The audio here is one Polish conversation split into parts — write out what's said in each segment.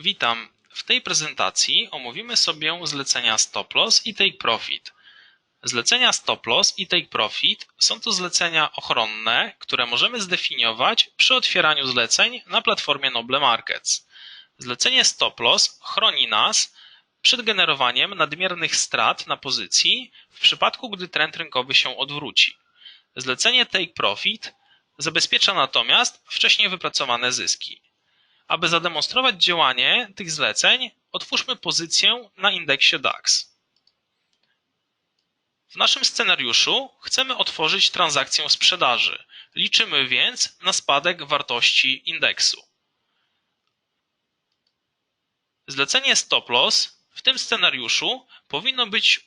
Witam. W tej prezentacji omówimy sobie zlecenia Stop Loss i Take Profit. Zlecenia Stop Loss i Take Profit są to zlecenia ochronne, które możemy zdefiniować przy otwieraniu zleceń na platformie Noble Markets. Zlecenie Stop Loss chroni nas przed generowaniem nadmiernych strat na pozycji w przypadku, gdy trend rynkowy się odwróci. Zlecenie Take Profit zabezpiecza natomiast wcześniej wypracowane zyski. Aby zademonstrować działanie tych zleceń, otwórzmy pozycję na indeksie DAX. W naszym scenariuszu chcemy otworzyć transakcję sprzedaży. Liczymy więc na spadek wartości indeksu. Zlecenie stop loss w tym scenariuszu powinno być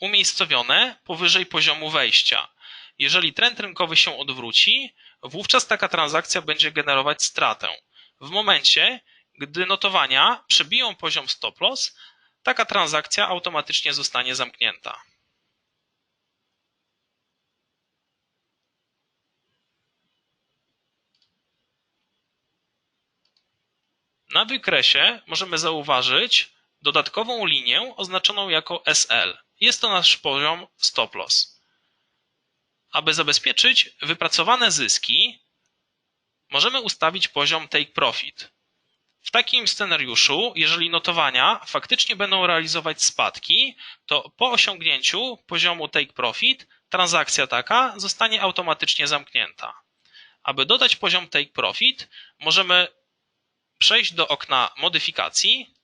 umiejscowione powyżej poziomu wejścia. Jeżeli trend rynkowy się odwróci, wówczas taka transakcja będzie generować stratę. W momencie, gdy notowania przebiją poziom stop loss, taka transakcja automatycznie zostanie zamknięta. Na wykresie możemy zauważyć dodatkową linię oznaczoną jako SL. Jest to nasz poziom stop loss. Aby zabezpieczyć wypracowane zyski, możemy ustawić poziom take profit. W takim scenariuszu, jeżeli notowania faktycznie będą realizować spadki, to po osiągnięciu poziomu take profit transakcja taka zostanie automatycznie zamknięta. Aby dodać poziom take profit, możemy przejść do okna modyfikacji,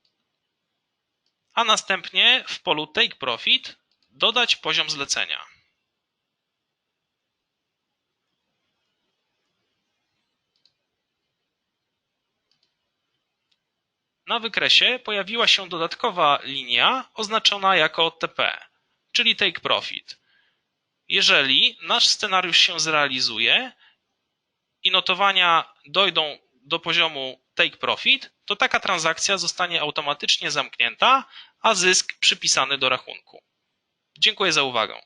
a następnie w polu take profit dodać poziom zlecenia. Na wykresie pojawiła się dodatkowa linia oznaczona jako TP, czyli Take Profit. Jeżeli nasz scenariusz się zrealizuje i notowania dojdą do poziomu Take Profit, to taka transakcja zostanie automatycznie zamknięta, a zysk przypisany do rachunku. Dziękuję za uwagę.